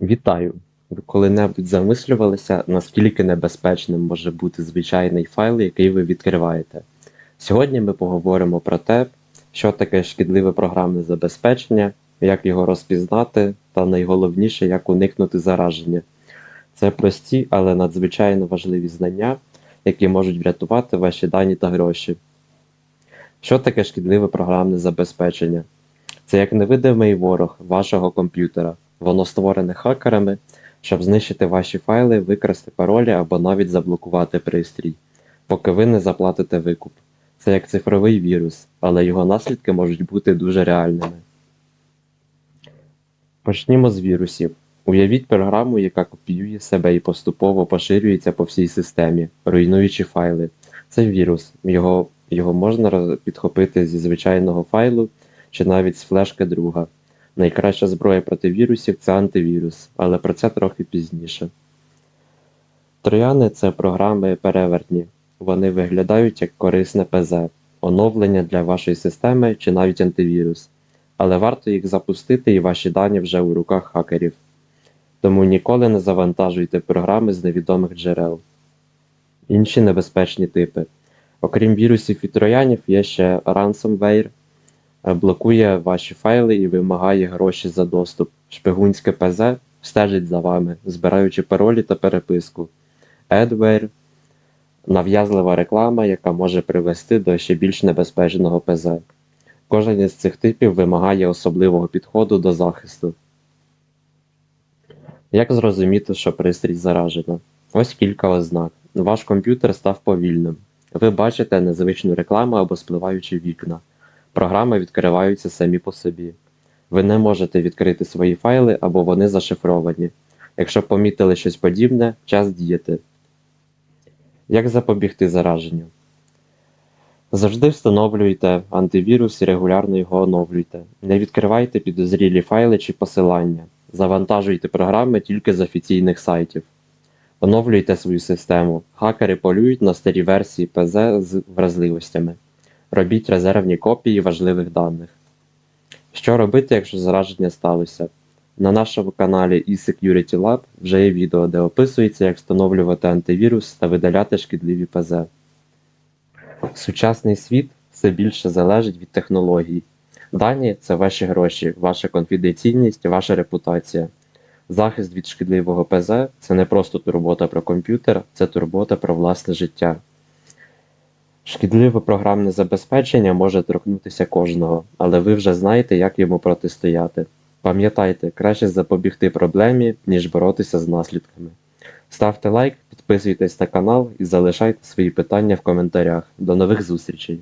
Вітаю! Ви коли-небудь замислювалися, наскільки небезпечним може бути звичайний файл, який ви відкриваєте? Сьогодні ми поговоримо про те, що таке шкідливе програмне забезпечення, як його розпізнати, та найголовніше, як уникнути зараження. Це прості, але надзвичайно важливі знання, які можуть врятувати ваші дані та гроші. Що таке шкідливе програмне забезпечення? Це як невидимий ворог вашого комп'ютера. Воно створене хакерами, щоб знищити ваші файли, викрасти паролі або навіть заблокувати пристрій, поки ви не заплатите викуп. Це як цифровий вірус, але його наслідки можуть бути дуже реальними. Почнімо з вірусів. Уявіть програму, яка копіює себе і поступово поширюється по всій системі, руйнуючи файли. Це вірус. Його, його можна підхопити зі звичайного файлу чи навіть з флешки друга. Найкраща зброя проти вірусів це антивірус, але про це трохи пізніше. Трояни це програми перевертні. Вони виглядають як корисне ПЗ, оновлення для вашої системи чи навіть антивірус. Але варто їх запустити і ваші дані вже у руках хакерів. Тому ніколи не завантажуйте програми з невідомих джерел. Інші небезпечні типи. Окрім вірусів і троянів, є ще ransomware, блокує ваші файли і вимагає гроші за доступ. Шпигунське ПЗ стежить за вами, збираючи паролі та переписку. Adware нав'язлива реклама, яка може привести до ще більш небезпечного ПЗ. Кожен із цих типів вимагає особливого підходу до захисту. Як зрозуміти, що пристрій заражено? Ось кілька ознак. Ваш комп'ютер став повільним. Ви бачите незвичну рекламу або спливаючі вікна. Програми відкриваються самі по собі. Ви не можете відкрити свої файли або вони зашифровані. Якщо помітили щось подібне, час діяти. Як запобігти зараженню? Завжди встановлюйте антивірус і регулярно його оновлюйте. Не відкривайте підозрілі файли чи посилання. Завантажуйте програми тільки з офіційних сайтів. Оновлюйте свою систему. Хакери полюють на старі версії ПЗ з вразливостями. Робіть резервні копії важливих даних. Що робити, якщо зараження сталося? На нашому каналі eSecurity Lab вже є відео, де описується, як встановлювати антивірус та видаляти шкідливі ПЗ. Сучасний світ все більше залежить від технологій. Дані це ваші гроші, ваша конфіденційність, ваша репутація. Захист від шкідливого ПЗ це не просто турбота про комп'ютер, це турбота про власне життя. Шкідливе програмне забезпечення може торкнутися кожного, але ви вже знаєте, як йому протистояти. Пам'ятайте, краще запобігти проблемі, ніж боротися з наслідками. Ставте лайк, підписуйтесь на канал і залишайте свої питання в коментарях. До нових зустрічей!